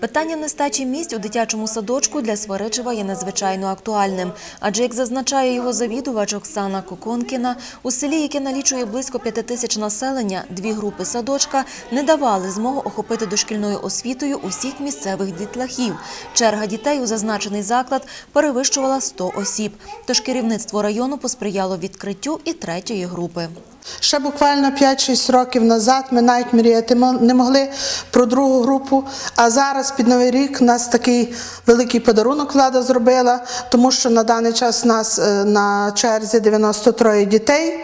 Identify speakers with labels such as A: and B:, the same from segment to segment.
A: Питання нестачі місць у дитячому садочку для Сваричева є надзвичайно актуальним. Адже, як зазначає його завідувач Оксана Коконкіна, у селі, яке налічує близько п'яти тисяч населення, дві групи садочка не давали змогу охопити дошкільною освітою усіх місцевих дітлахів. Черга дітей у зазначений заклад перевищувала 100 осіб. Тож керівництво району посприяло відкриттю і третьої групи.
B: Ще буквально 5-6 років назад ми навіть мріяти не могли про другу групу. А зараз під Новий рік нас такий великий подарунок влада зробила, тому що на даний час нас е, на черзі 93 дітей.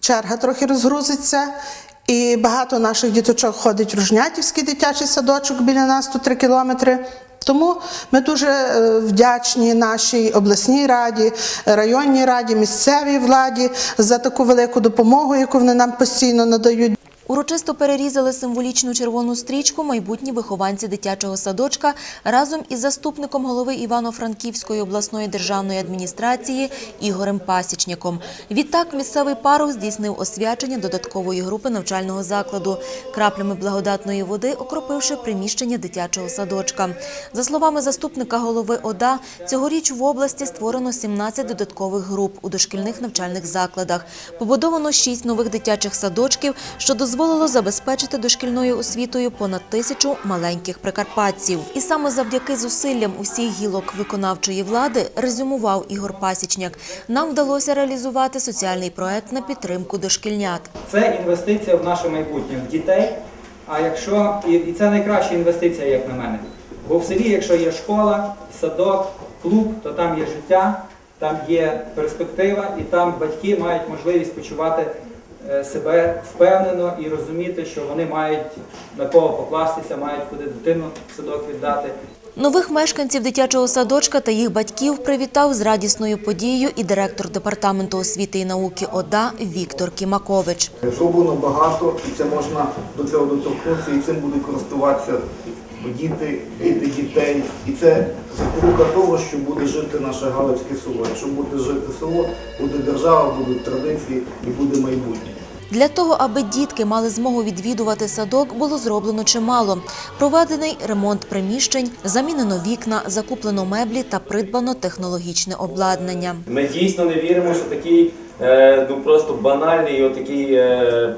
B: Черга трохи розгрузиться. І багато наших діточок ходить в Ружнятівський дитячий садочок біля нас тут 3 кілометри. Тому ми дуже е, вдячні нашій обласній раді, районній раді, місцевій владі за таку велику допомогу, яку вони нам постійно надають.
A: Урочисто перерізали символічну червону стрічку майбутні вихованці дитячого садочка разом із заступником голови Івано-Франківської обласної державної адміністрації Ігорем Пасічником. Відтак місцевий парох здійснив освячення додаткової групи навчального закладу, краплями благодатної води окропивши приміщення дитячого садочка. За словами заступника голови ОДА, цьогоріч в області створено 17 додаткових груп у дошкільних навчальних закладах. Побудовано 6 нових дитячих садочків, що дозволило забезпечити дошкільною освітою понад тисячу маленьких прикарпатців. І саме завдяки зусиллям усіх гілок виконавчої влади, резюмував Ігор Пасічняк, нам вдалося реалізувати соціальний проект на підтримку дошкільнят.
C: Це інвестиція в наше майбутнє, в дітей. А якщо і, це найкраща інвестиція, як на мене. Бо в селі, якщо є школа, садок, клуб, то там є життя, там є перспектива, і там батьки мають можливість почувати себе впевнено і розуміти, що вони мають на кого покластися, мають куди дитину в садок віддати.
A: Нових мешканців дитячого садочка та їх батьків привітав з радісною подією і директор департаменту освіти і науки ОДА Віктор Кімакович.
D: Зроблено багато, і це можна до цього доторкнутися, і цим будуть користуватися діти, діти дітей. І це запорука того, що буде жити наше Галицьке село. Якщо буде жити село, буде держава, будуть традиції і буде майбутнє.
A: Для того, аби дітки мали змогу відвідувати садок, було зроблено чимало. Проведений ремонт приміщень, замінено вікна, закуплено меблі та придбано технологічне обладнання.
E: Ми дійсно не віримо, що такий е, ну просто банальний отакий е,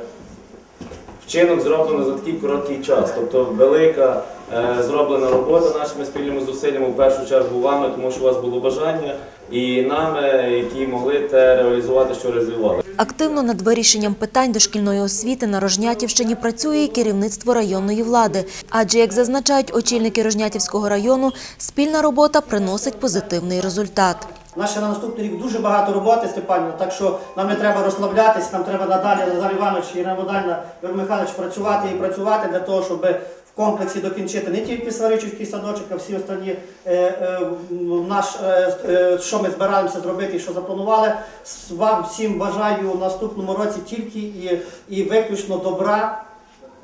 E: вчинок зроблено за такий короткий час. Тобто велика е, зроблена робота нашими спільними зусиллями, в першу чергу вами, тому що у вас було бажання, і нами, які могли те реалізувати, що розвивали.
A: Активно над вирішенням питань дошкільної освіти на Рожнятівщині працює і керівництво районної влади. Адже, як зазначають очільники Рожнятівського району, спільна робота приносить позитивний результат.
F: У нас ще на наступний рік дуже багато роботи, Степанівна, так що нам не треба розслаблятись, нам треба надалі Назар Іванович і Богданівна, Ігор Михайлович працювати і працювати для того, щоб в комплексі докінчити не тільки Сваричівський садочок, а всі останні е, е, наш, е, е, що ми збираємося зробити і що запланували. Вам всім бажаю в наступному році тільки і, і виключно добра,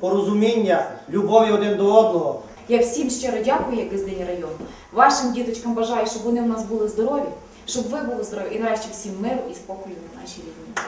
F: порозуміння, любові один до одного.
G: Я всім щиро дякую, як ГСДІ району. Вашим діточкам бажаю, щоб вони у нас були здорові, щоб ви були здорові і нарешті всім миру і спокою в нашій рідній.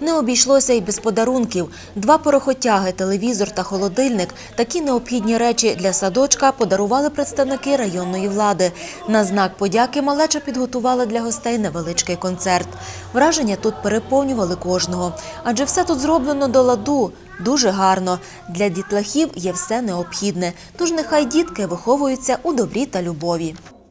A: Не обійшлося й без подарунків. Два порохотяги, телевізор та холодильник – такі необхідні речі для садочка подарували представники районної влади. На знак подяки малеча підготувала для гостей невеличкий концерт. Враження тут переповнювали кожного. Адже все тут зроблено до ладу. Дуже гарно. Для дітлахів є все необхідне. Тож нехай дітки виховуються у добрі та любові.